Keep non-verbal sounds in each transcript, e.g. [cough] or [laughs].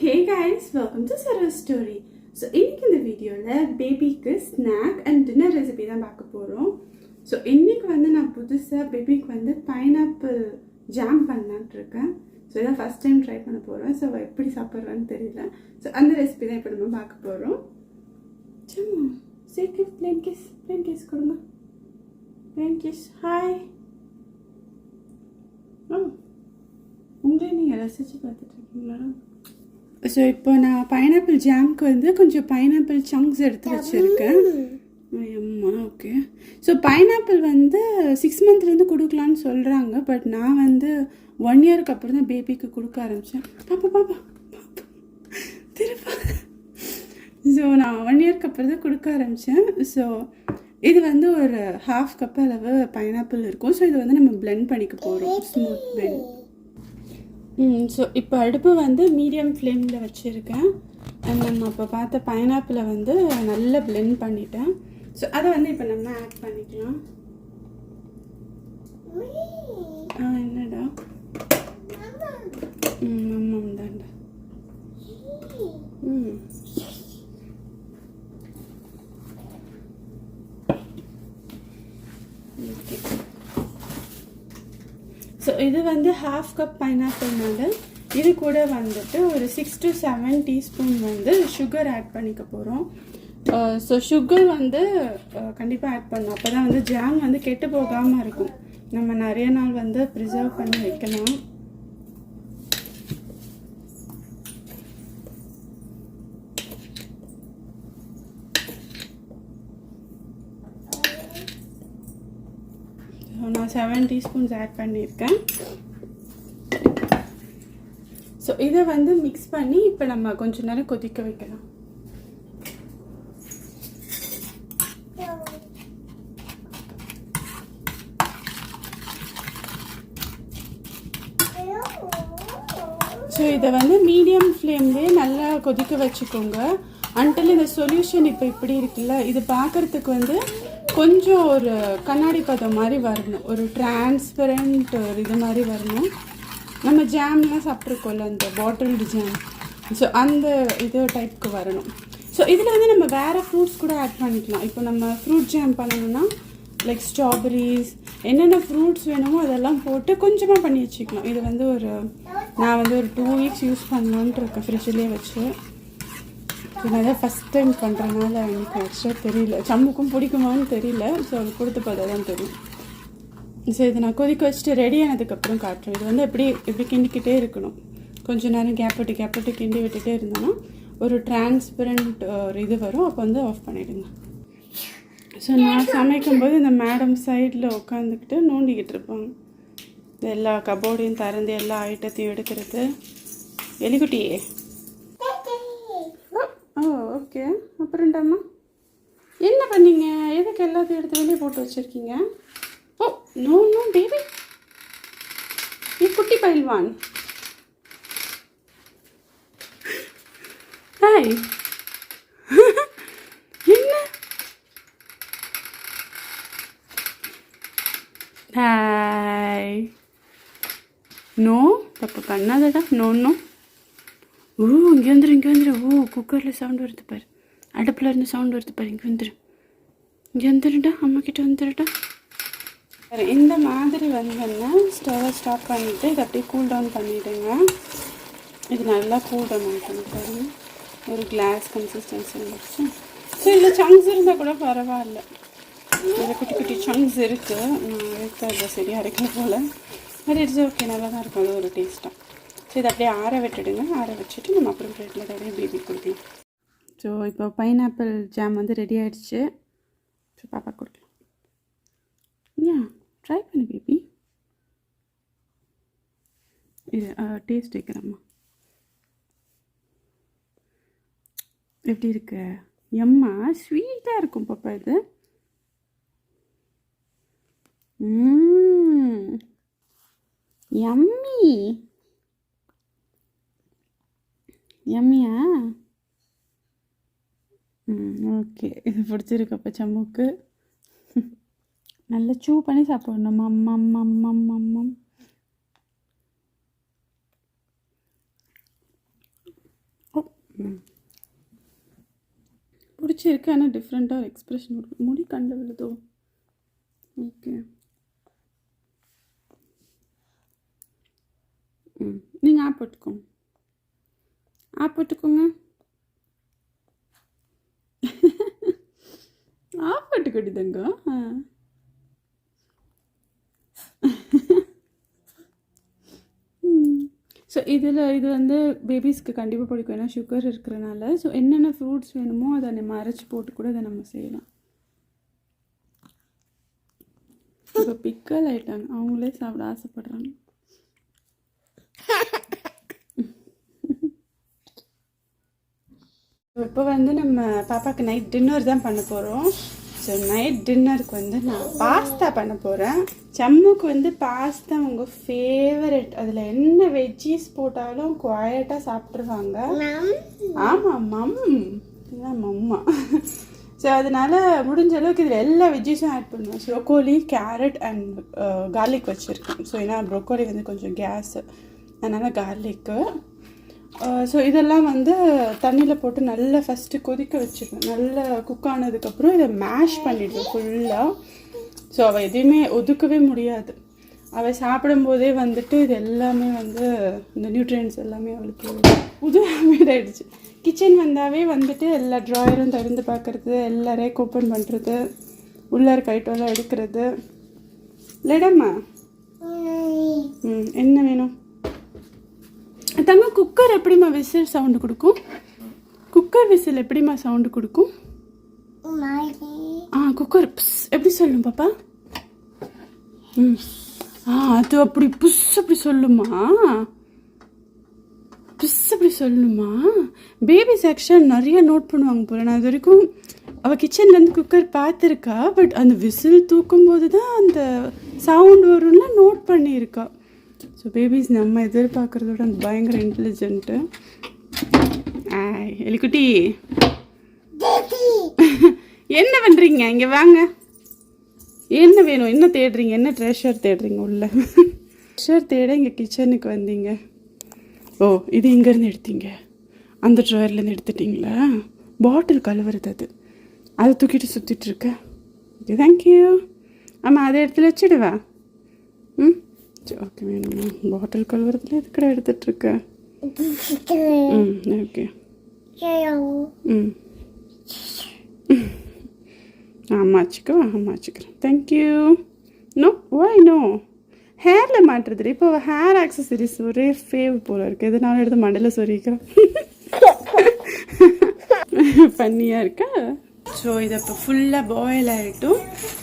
Hey guys welcome to Saro story so இன்றைக்கி இந்த வீடியோவில் பேபிக்கு ஸ்நாக் அண்ட் டின்னர் ரெசிபி தான் பார்க்க போகிறோம் ஸோ இன்றைக்கி வந்து நான் புதுசாக பேபிக்கு வந்து பைனாப்பிள் ஜாம் பண்ணலான்ட்டு இருக்கேன். ஸோ இதான் ஃபஸ்ட் டைம் ட்ரை பண்ண போகிறேன் ஸோ எப்படி சாப்பிட்றான்னு தெரியல. ஸோ அந்த ரெசிபி தான் இப்போ நம்ம பார்க்க போகிறோம் சும்மா சரி பிளேன் கேஸ் பிளேன் கேஸ் கொடுங்க. பிளேன் கேஸ் ஹாய் ஆ உங்களே நீங்கள் ரசித்து பார்த்துட்ருக்கீங்களா ஸோ இப்போ நான் பைனாப்பிள் ஜாம்க்கு வந்து கொஞ்சம் பைனாப்பிள் சங்க்ஸ் எடுத்து வச்சுருக்கேன். அம்மா ஓகே ஸோ பைனாப்பிள் வந்து சிக்ஸ் மந்த்லேருந்து கொடுக்கலான்னு சொல்கிறாங்க பட் நான் வந்து ஒன் இயருக்கு அப்புறம் தான் பேபிக்கு கொடுக்க ஆரம்பித்தேன் பாப்பா பாப்பா பாப்பா. திருப்பா. ஸோ நான் ஒன் இயர்க்கு அப்புறம் தான் கொடுக்க ஆரம்பித்தேன் ஸோ இது வந்து ஒரு ஹாஃப் கப் அளவு பைனாப்பிள் இருக்கும். ஸோ இதை வந்து நம்ம பிளெண்ட் பண்ணிக்க போகிறோம் ஸ்மூத் பிளெண்ட் ஸோ இப்போ அடுப்பு வந்து மீடியம் ஃப்ளேமில் வச்சுருக்கேன். அண்ட் நம்ம இப்போ பார்த்த பைனாப்பிளை வந்து நல்லா பிளெண்ட் பண்ணிட்டேன். ஸோ அதை வந்து இப்போ நம்ம ஆட் பண்ணிக்கலாம் ஆ என்னடா ம் ஆமாம் தாண்டா ம் ஓகே ஸோ இது வந்து ஹாஃப் கப் பைனாப்பிள் பைனாப்பிள்னால இது கூட வந்துட்டு ஒரு சிக்ஸ் டு செவன் டீஸ்பூன் வந்து சுகர் ஆட் பண்ணிக்க போகிறோம் ஸோ சுகர் வந்து கண்டிப்பாக ஆட் பண்ணணும். அப்போ தான் வந்து ஜாம் வந்து கெட்டு போகாமல் இருக்கும். நம்ம நிறைய நாள் வந்து ப்ரிசர்வ் பண்ணி வைக்கலாம். நான் செவன் டீஸ்பூன்ஸ் ஆட் பண்ணியிருக்கேன். ஸோ இதை வந்து மிக்ஸ் பண்ணி இப்போ நம்ம கொஞ்ச நேரம் கொதிக்க வைக்கலாம். ஸோ இதை வந்து மீடியம் ஃப்ளேம்லேயே நல்லா கொதிக்க வச்சுக்கோங்க. அன்டில் இந்த சொல்யூஷன் இப்போ இப்படி இருக்குல்ல இது பார்க்குறதுக்கு வந்து கொஞ்சம் ஒரு கண்ணாடி பதம் மாதிரி வரணும். ஒரு டிரான்ஸ்பரண்ட் ஒரு இது மாதிரி வரணும். நம்ம ஜாம்லாம் சாப்பிட்ருக்கோம்ல அந்த பாட்டில்டு ஜாம் ஸோ அந்த இது டைப்புக்கு வரணும். ஸோ இதில் வந்து நம்ம வேறு ஃப்ரூட்ஸ் கூட ஆட் பண்ணிக்கலாம். இப்போ நம்ம ஃப்ரூட் ஜாம் பண்ணணும்னா லைக் ஸ்ட்ராபெரிஸ் என்னென்ன ஃப்ரூட்ஸ் வேணுமோ அதெல்லாம் போட்டு கொஞ்சமாக பண்ணி வச்சுக்கலாம். இது வந்து ஒரு நான் வந்து ஒரு டூ வீக்ஸ் யூஸ் பண்ணலான்ட்டு இருக்கேன் ஃப்ரிட்ஜ்லேயே வச்சு. நான் தான் ஃபஸ்ட் டைம் பண்ணுறதுனால எனக்கு ஆக்சுவலாக தெரியல. சம்முக்கும் பிடிக்குமான்னு தெரியல. ஸோ அது கொடுத்து பார்த்தா தான் தெரியும். ஸோ இதை நான் கொதிக்க வச்சுட்டு ரெடி ஆனதுக்கப்புறம் காட்டுறேன். இது வந்து எப்படி எப்படி கிண்டிக்கிட்டே இருக்கணும். கொஞ்சம் நேரம் கேப் விட்டு கேப் விட்டு கிண்டி விட்டுட்டே இருந்தோன்னா ஒரு டிரான்ஸ்பரண்ட் ஒரு இது வரும். அப்போ வந்து ஆஃப் பண்ணிவிடுங்க ஸோ நான் சமைக்கும்போது இந்த மேடம் சைடில் உட்காந்துக்கிட்டு நோண்டிக்கிட்டு இருப்பாங்க. எல்லா கபோர்டையும் திறந்து எல்லா ஐட்டத்தையும் எடுக்கிறது. எலிக்குட்டியே ஓ ஓகே அப்புறம்டாம்மா என்ன பண்ணீங்க? எதுக்கு எல்லாத்தையும் எடுத்து வெளியே போட்டு வச்சுருக்கீங்க? நோ நோ பேபி நீ குட்டி பயில்வான் ஹாய் என்ன ஹாய் நோ தப்பு பண்ணாதடா நோ நோ ஓ இங்கே வந்துரு இங்கே வந்துரு ஓ குக்கரில் சவுண்ட் வருது பாரு அடுப்பில் இருந்து சவுண்ட் வருது பாரு இங்கே வந்துரு இங்கே வந்துருடா அம்மா கிட்ட வந்துருடா இந்த மாதிரி வந்தோன்னா ஸ்டவ்வை ஸ்டாப் பண்ணிவிட்டு இதை அப்படியே கூல் டவுன் பண்ணிவிடுங்க இது நல்லா கூல் டவுன் ஆகிட்டு பாருங்க ஒரு கிளாஸ் கன்சிஸ்டன்சி வந்துருச்சு ஸோ இல்லை சங்ஸ் இருந்தால் கூட பரவாயில்ல. இதில் குட்டி குட்டி சங்ஸ் இருக்குது நான் சரியாக இருக்கல போல். அது இட்ஸ் ஓகே நல்லா தான் இருக்கும். அது ஒரு டேஸ்ட்டாக ஸோ இதை அப்படியே ஆற விட்டுடுங்க. ஆற வச்சுட்டு நம்ம அப்புறம் பிளேட்டில் அப்படியே பேபி கொடுக்கலாம். ஸோ இப்போ பைனாப்பிள் ஜாம் வந்து ரெடி ஆகிடுச்சு ஸோ பாப்பா கொடுக்கலாம். யா ட்ரை பண்ணு பேபி இது டேஸ்ட் வைக்கிறேம்மா. எப்படி இருக்கு? எம்மா ஸ்வீட்டாக இருக்கும் பாப்பா இது. யம்மி யம்மியா ம் ஓகே இது பிடிச்சிருக்கு அப்போ சம்முக்கு நல்லா சூ பண்ணி சாப்பிடணும் மம் மம் மம் மம் மம் பிடிச்சிருக்கு ஆனால் டிஃப்ரெண்ட்டாக ஒரு எக்ஸ்ப்ரெஷன் கொடுக்கும் முடி கண்டு விழுதோ? ஓகே. ம். நீங்கள் ஆப் போட்டுக்கோங்க ஆப் போட்டுக்கோங்க ஆப் [laughs] போட்டுக்கொடி தங்கம் ஆ. ஸோ இதில் இது வந்து பேபிஸ்க்கு கண்டிப்பாக பிடிக்கும். ஏன்னா சுகர் இருக்கிறனால. ஸோ என்னென்ன ஃப்ரூட்ஸ் வேணுமோ அதை மறைச்சி போட்டு கூட அதை நம்ம செய்யலாம். இப்போ பிக்கல் ஆயிட்டாங்க அவங்களே சாப்பிட ஆசைப்படுறாங்க. [laughs] இப்போ வந்து நம்ம பாப்பாவுக்கு நைட் டின்னர் தான் பண்ண போகிறோம் ஸோ நைட் டின்னருக்கு வந்து நான் பாஸ்தா பண்ண போகிறேன் சம்முக்கு வந்து பாஸ்தா உங்கள் ஃபேவரட் அதில் என்ன வெஜ்ஜீஸ் போட்டாலும் குவாய்ட்டாக சாப்பிட்ருவாங்க ஆமாம் மம். இதான் மம்மா. ஸோ அதனால முடிஞ்ச அளவுக்கு இதில் எல்லா வெஜ்ஜீஸும் ஆட் பண்ணுவேன். ப்ரொக்கோலி கேரட் அண்ட் கார்லிக் வச்சுருக்கேன். ஸோ ஏன்னா ப்ரொக்கோலி வந்து கொஞ்சம் கேஸு அதனால் கார்லிக்கு ஸோ இதெல்லாம் வந்து தண்ணியில் போட்டு நல்லா ஃபஸ்ட்டு கொதிக்க வச்சுருவேன் நல்லா குக் ஆனதுக்கப்புறம் இதை மேஷ் பண்ணிடுவேன் ஃபுல்லாக ஸோ அவள் எதையுமே ஒதுக்கவே முடியாது. அவள் சாப்பிடும்போதே வந்துட்டு இது எல்லாமே வந்து இந்த நியூட்ரியன்ஸ் எல்லாமே அவளுக்கு புது ஹேபிட் கிச்சன் வந்தாவே வந்துட்டு எல்லா ட்ராயரும் திறந்து பார்க்குறது எல்லா ரேக் ஓப்பன் பண்ணுறது உள்ளே இருக்க ஐட்டம்லாம் எடுக்கிறது. இல்லைடாம்மா? ம் என்ன வேணும்? தங்க குக்கர் எப்படிம்மா விசில் சவுண்டு கொடுக்கும்? குக்கர் விசில் எப்படிம்மா சவுண்டு கொடுக்கும்? ஆ குக்கர் எப்படி சொல்லும் பாப்பா? ம். ஆ அது அப்படி புஸ் அப்படி சொல்லுமா? புஸ் அப்படி சொல்லுமா? பேபி செக்ஷன் நிறைய நோட் பண்ணுவாங்க போல. நான் அது வரைக்கும் அவள் கிச்சன்லேருந்து குக்கர் பார்த்துருக்கா பட் அந்த விசில் தூக்கும் போது தான் அந்த சவுண்ட் வரும்லாம் நோட் பண்ணியிருக்கா. ஸோ பேபிஸ் நம்ம எதிர்பார்க்குறதோட அந்த பயங்கர இன்டெலிஜென்ட்டு எலிக்குட்டி. என்ன பண்ணுறீங்க இங்கே வாங்க. என்ன வேணும்? என்ன தேடுறீங்க? என்ன ட்ரெஷர் தேடுறீங்க உள்ள? ட்ரெஷர் தேட இங்கே கிச்சனுக்கு வந்தீங்க. ஓ இது இங்கேருந்து எடுத்தீங்க. அந்த ட்ராயர்லேருந்து எடுத்துட்டிங்களா? பாட்டில் கழுவுறது அது. அதை தூக்கிட்டு சுற்றிட்டுருக்கேன் ஓகே தேங்க்யூ ஆமாம் அதை இடத்துல வச்சுடுவா. ம்? ஓகே வேணுமா? பாட்டில் கழுவுறதுல எதுக்கடா எடுத்துட்ருக்க ம் ஓகே. ம். அம்மா வச்சுக்கோ அம்மா வச்சுக்கிறேன். தேங்க்யூ நோ ஒய் நோ ஹேரில் மாட்டுறது இப்போ ஹேர் ஆக்சசரிஸ் ஒரே ஃபேவ் போல இருக்கு. எதனால எடுத்து மண்டையில் சொரிக்கிறேன் பண்ணியாக [laughs] இருக்கா? ஸோ இதை இப்போ ஃபுல்லாக பாயில் ஆகிட்டும்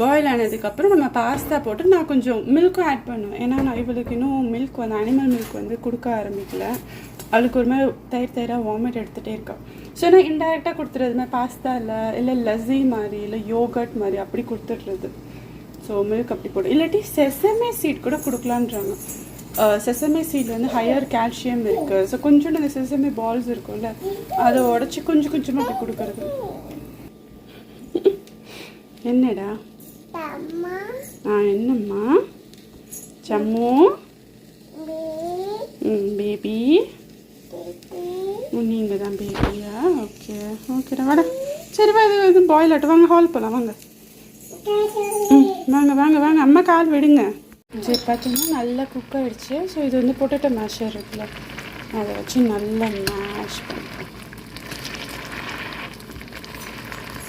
பாயில் ஆனதுக்கப்புறம் நம்ம பாஸ்தா போட்டு நான் கொஞ்சம் மில்க்கும் ஆட் பண்ணுவேன். ஏன்னா நான் இவளுக்கு இன்னும் மில்க் வந்து அனிமல் மில்க் வந்து கொடுக்க ஆரம்பிக்கல. அவளுக்கு ஒரு மாதிரி தயிர் தயிராக வாமிட் எடுத்துகிட்டே இருக்கா. ஸோ நான் இன்டெரக்டாக கொடுத்துறது மாதிரி பாஸ்தா இல்லை இல்லை லஸ்ஸி மாதிரி இல்லை யோகட் மாதிரி அப்படி கொடுத்துட்றது. ஸோ மில்க் அப்படி போடும் இல்லாட்டி செசமே சீட் கூட கொடுக்கலான்றாங்க. செசமே சீட் வந்து ஹையர் கால்சியம் இருக்குது ஸோ கொஞ்சோண்டு அந்த செசமே பால்ஸ் இருக்கும்ல அதை உடச்சி கொஞ்சம் கொஞ்சமாக அப்படி கொடுக்குறது. என்னடா? ஆ என்னம்மா? சம்மு? ம் பேபி. நீங்கள் தான் பேபியா? ஓகே ஓகேடா வாடா. சரி வா இது இது பாயில் ஆட்டு. வாங்க ஹால் போகலாம் வாங்க. ம் வாங்க வாங்க வாங்க. அம்மா கால் விடுங்க. சரி பார்த்தீங்கன்னா நல்லா குக் ஆகிடுச்சு ஸோ இது வந்து பொட்டேட்டோ மேஷர் இருக்குல்ல. அதை வச்சு நல்லா மேஷ் பண்ணிக்கலாம்.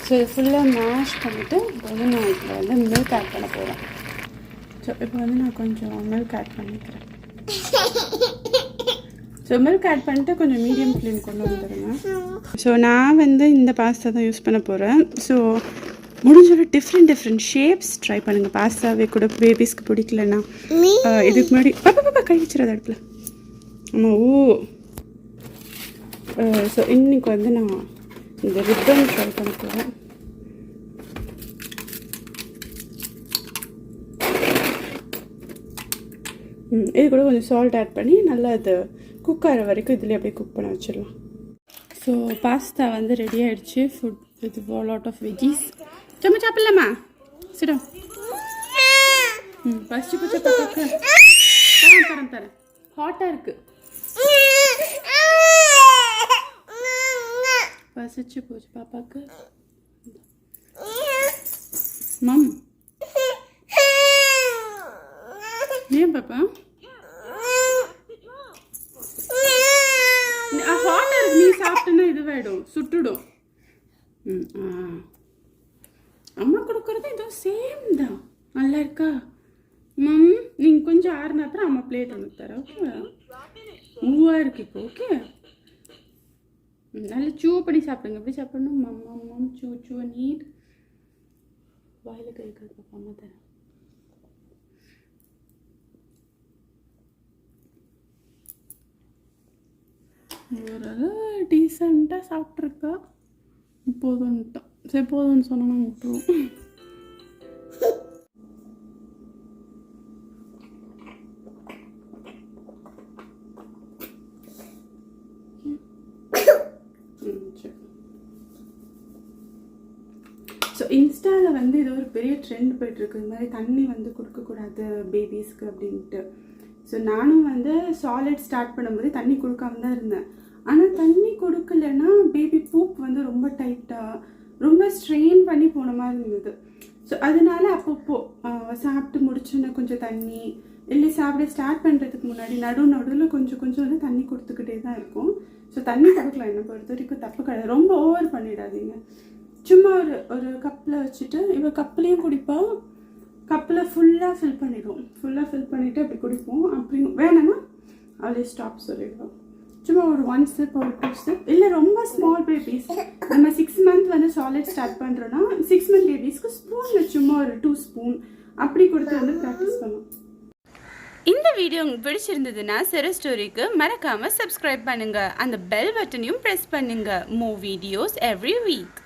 ஸோ இது ஃபுல்லாக மேஷ் பண்ணிவிட்டு இப்போ வந்து நான் இதில் வந்து மில்க் ஆட் பண்ண போகிறேன் ஸோ இப்போ வந்து நான் கொஞ்சம் மில்க் ஆட் பண்ணிக்கிறேன். ஸோ மில்க் ஆட் பண்ணிட்டு கொஞ்சம் மீடியம் ஃப்ளேம் கொண்டு வந்துடுங்க. ஸோ நான் வந்து இந்த பாஸ்தா தான் யூஸ் பண்ண போகிறேன் ஸோ முடிஞ்ச டிஃப்ரெண்ட் டிஃப்ரெண்ட் ஷேப்ஸ் ட்ரை பண்ணுங்கள் பாஸ்தாவே கூட பேபிஸ்க்கு பிடிக்கலன்னா. இதுக்கு முன்னாடி பாப்பா பாப்பா கை வச்சிடாத அடுப்பில். ஆமாம் ஓ. ஸோ இன்னைக்கு வந்து நான் இந்த ரிப்பன் ட்ரை பண்ணிக்கலாம் இது கூட கொஞ்சம் சால்ட் ஆட் பண்ணி நல்லா அது குக் ஆகிற வரைக்கும் இதில் அப்படியே குக் பண்ண வச்சிடலாம். ஸோ பாஸ்தா வந்து ரெடி ஆகிடுச்சு food with lot of veggies சும்மா சாப்பிடலாமா? சிடம் ம் பசிச்சு பச்சை தரேன் தரேன். ஹாட்டாக இருக்குது பசிச்சு போச்சு பாப்பாக்கு மம் ஏன் பாப்பா ஹாட்டாக இருக்கு நீ சாப்பிட்டேன்னா இதுவாயிடும் சுட்டுடும் ம் அம்மா கொடுக்குறது இதோ சேம் தான் நல்லா இருக்கா மம் நீங்கள் கொஞ்சம் ஆறுன அப்புறம் அம்மா பிளேட் உனக்கு தரேன் ஓகே மூவாக இருக்கு இப்போ ஓகே நல்லா சூ பண்ணி சாப்பிடுங்க. எப்படி சாப்பிடணும்? மம் மம் சூ சூ நீட். வாயில் கை காது பார்க்காம அம்மா தரேன் ஓரளவு டீசெண்டாக சாப்பிட்ருக்கா போதும்ட்டான் சரி போதும்னு சொன்னால் விட்டுருவோம் ஸோ இன்ஸ்டாவில் வந்து இது ஒரு பெரிய ட்ரெண்ட் போயிட்டுருக்கு. இது மாதிரி தண்ணி வந்து கொடுக்கக்கூடாது பேபிஸ்க்கு அப்படின்ட்டு. ஸோ நானும் வந்து சாலிட் ஸ்டார்ட் பண்ணும்போது தண்ணி கொடுக்காம தான் இருந்தேன். ஆனால் தண்ணி கொடுக்கலன்னா பேபி பூப் வந்து ரொம்ப டைட்டாக ரொம்ப ஸ்ட்ரெயின் பண்ணி போன மாதிரி இருந்தது. ஸோ அதனால அப்பப்போ சாப்பிட்டு முடிச்சோன்னே கொஞ்சம் தண்ணி இல்லை சாப்பிட ஸ்டார்ட் பண்ணுறதுக்கு முன்னாடி நடு நடுவில் கொஞ்சம் கொஞ்சம் வந்து தண்ணி கொடுத்துக்கிட்டே தான் இருக்கும். ஸோ தண்ணி கொடுக்கலாம் என்னை பொறுத்த வரைக்கும் தப்பு கிடையாது. ரொம்ப ஓவர் பண்ணிடாதீங்க. சும்மா ஒரு ஒரு கப்பில் வச்சுட்டு இவள் கப்புலேயும் குடிப்போம் கப்பில் ஃபுல்லாக ஃபில் பண்ணிடுவோம் ஃபுல்லாக ஃபில் பண்ணிவிட்டு அப்படி குடிப்போம். அப்படி வேணும்னா அப்படியே ஸ்டாப் சொல்லிடுவோம் சும்மா ஒரு ஒன் ஸ்டெப் ஒரு டூ ஸ்டெப் இல்லை ரொம்ப ஸ்மால் பேபிஸ் நம்ம சிக்ஸ் மந்த் வந்து சாலிட் ஸ்டார்ட் பண்ணுறோன்னா சிக்ஸ் மந்த் பேபிஸ்க்கு ஸ்பூனில் சும்மா ஒரு டூ ஸ்பூன் அப்படி கொடுத்து வந்து ப்ராக்டிஸ் பண்ணுவோம் இந்த வீடியோ உங்களுக்கு பிடிச்சிருந்ததுன்னா செர ஸ்டோரிக்கு மறக்காமல் சப்ஸ்கிரைப் பண்ணுங்கள் அந்த பெல் பட்டனையும் ப்ரெஸ் பண்ணுங்கள் மூ வீடியோஸ் எவ்ரி வீக்